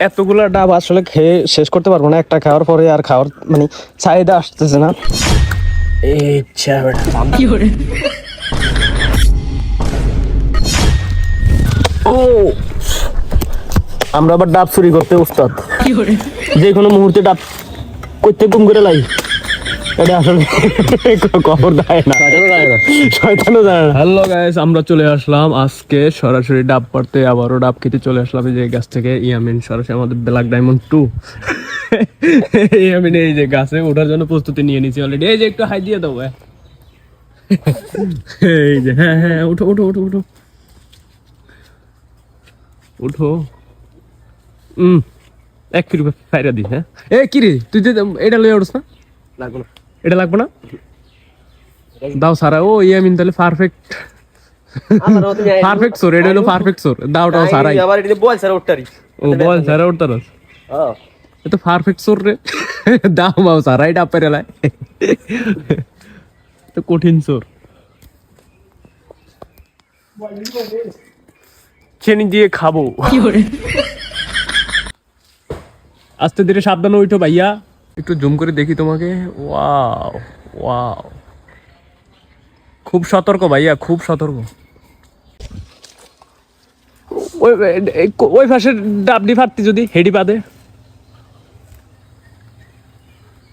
এতগুলা ডাব আসলে খেয়ে শেষ করতে পারব না। একটা খাওয়ার পরে আর খাওয়ার মানে চাহিদা আসতেছে না। ইচ্ছা ও! আমরা আবার ডাব চুরি করতে উস্তাদ যে কোনো মুহূর্তে ডাব করতে গুম করে লাই। এটা আসলে খবর দেয় না। শয়তানও জানে না। হ্যালো গাইস আমরা চলে আসলাম। আজকে সরাসরি ডাব পাড়তে আবারও ডাব খেতে চলে আসলাম। যে গাছ থেকে ইয়ামিন সরাসরি আমাদের ব্ল্যাক ডায়মন্ড টু। ইয়ামিন এই যে গাছে ওঠার জন্য প্রস্তুতি নিয়ে নিয়েছি অলরেডি এই যে একটু হাই দিয়ে দাও ভাই। এই যে হ্যাঁ হ্যাঁ উঠো উঠো উঠো উঠো। উঠো। হুম এক ফাইরা দি হ্যাঁ। এ কি রে তুই যে এটা লয়ে উঠছ না? লাগবে না। এটা লাগবে না? দাও সারা। ও ইয়ামিন তাহলে পারফেক্ট পারফেক্ট সোর এটা হলো পারফেক্ট সোর দাও দাও সারাই। আবার এটা বল স্যার ওটারি ও বল সারা উঠতার এ তো পারফেক্ট সোর রে। দাও মাও সারাই ডাব পেরে লাই তো কঠিন সোর চেনি দিয়ে খাব। আস্তে ধীরে সাবধানে উঠো ভাইয়া। একটু জুম করে দেখি তোমাকে। Wow wow. খুব সতর্ক ভাইয়া খুব সতর্ক। ওই ওই পাশে ডাবডি ফাটতি যদি হেডি পাদে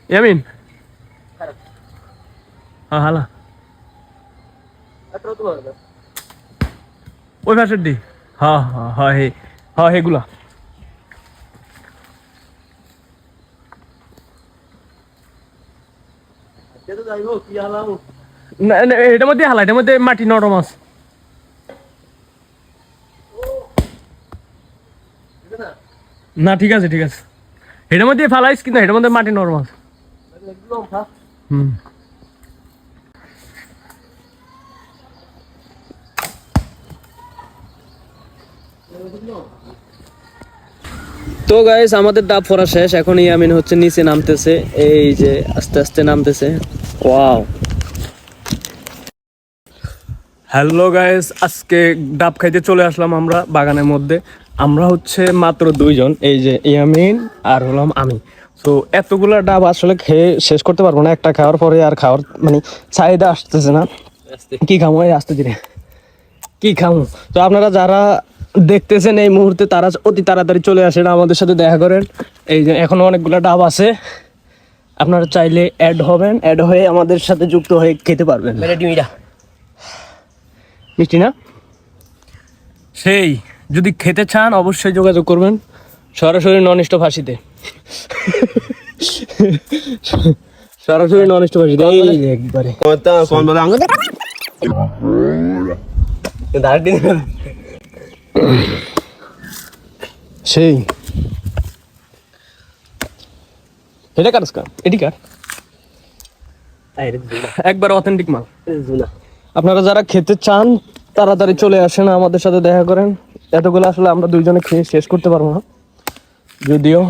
ইয়ামিন। হ্যাঁ হালা। ওই পাশের দি। হ্যাঁ হ্যাঁ হ্যাঁ হে হ্যাঁ হেগুলা। এটার মধ্যে হালা এটার মধ্যে মাটি নরম আছে। না, ঠিক আছে ঠিক আছে। এটার মধ্যে ফালাইস এটার মধ্যে মাটি নরম আছে। তো গাইস আমাদের ডাব ফরা শেষ। এখন ইয়ামিন হচ্ছে, নিচে নামতেছে। এই যে আস্তে আস্তে নামতেছে। ওয়াও হ্যালো গাইস আজকে ডাব খাইতে চলে আসলাম আমরা বাগানের মধ্যে। আমরা হচ্ছে মাত্র দুইজন, এই যে ইয়ামিন আর হলাম আমি। তো এতগুলা ডাব আসলে খেয়ে শেষ করতে পারব না। একটা খাওয়ার পরে আর খাওয়ার মানে চাহিদা আসতেছে না। কি খামো? এই আসতে দিনে কি খামো? তো আপনারা যারা দেখতেছেন এই মুহূর্তে, তারা অতি তাড়াতাড়ি চলে আসেন, আমাদের সাথে দেখা করেন। এই যে এখনও অনেকগুলো ডাব আছে। আপনারা চাইলে অ্যাড হবেন। অ্যাড হয়ে আমাদের সাথে যুক্ত হয়ে খেতে পারবেন। মিষ্টি না? সেই যদি খেতে চান অবশ্যই যোগাযোগ করবেন। সরাসরি নন স্টপ হাসিতে সরাসরি নন স্টপ হাসিতে এই যে একবারে। সেই। এটা কার এটি কার? একবার অথেন্টিক মাল। আপনারা যারা খেতে চান তাড়াতাড়ি চলে আসেন আমাদের সাথে দেখা করেন। এতগুলো আসলে আমরা দুইজনে খেয়ে শেষ করতে পারব না। যদিও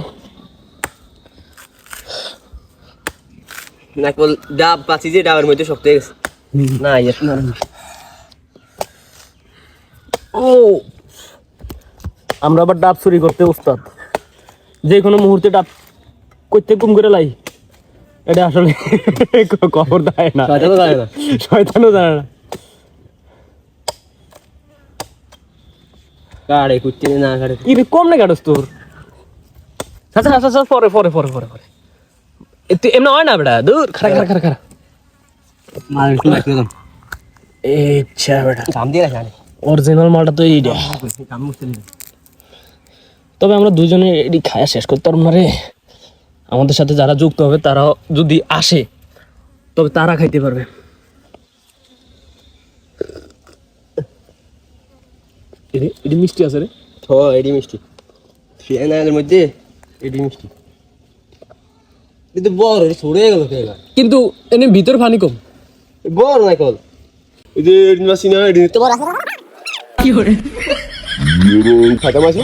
না ডাব পাচ্ছি যে ডাবের মধ্যে শক্ত হয়ে গেছে। না ইয়ে ও! আমরা আবার ডাব চুরি করতে উস্তাদ যে কোনো মুহূর্তে ডাব করতে গুম করে লাই। এটা আসলে খবর দেয় না। শয়তানও জানে না। না। কাড়ে কুত্তি না কাড়ে কি রে, কম না কাটস তোর। আচ্ছা আচ্ছা আচ্ছা পরে পরে পরে পরে পরে। এতে এমনি হয় না বেটা? দূর খারা খারা খারা খারা মার একটু রাখতে দাও ইচ্ছা বেটা। কাম দিয়ে রাখা অরিজিনাল মালটা তো এইটা কাম তবে আমরা দুজনে এটি খায়া শেষ করতে পারব না রে। আমাদের সাথে যারা যুক্ত হবে তারা যদি আসে তবে তারা খাইতে পারবে। এটি- এটি মিষ্টি আছে রে। মিষ্টি। ফিয়ানার মধ্যে এডি মিষ্টি। কিন্তু বড় এটা ছড়ে গেল কিন্তু এনে ভিতর পানি কম। বড় না কল। এই যে এডি মাসি না এডি কি করে মাসি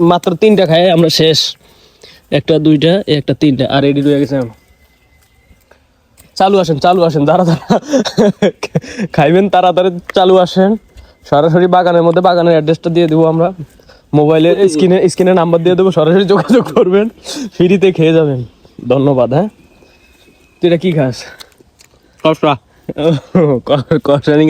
মাত্র তিনটা খাই আমরা শেষ। একটা, দুইটা একটা, তিনটা। আর রেডি হয়ে গেছে চালু আসেন চালু আসেন, দাঁড়া দাঁড়া। খাইবেন, তাড়াতাড়ি চালু আসেন। সরাসরি বাগানের মধ্যে, বাগানের অ্যাড্রেসটা দিয়ে দেবো আমরা। মোবাইলের স্ক্রিনে স্ক্রিনে নাম্বার দিয়ে দেবো, সরাসরি যোগাযোগ করবেন। ফ্রিতে খেয়ে যাবেন। ধন্যবাদ হ্যাঁ। তুই এটা কি খাস? কষ্ট কষা নি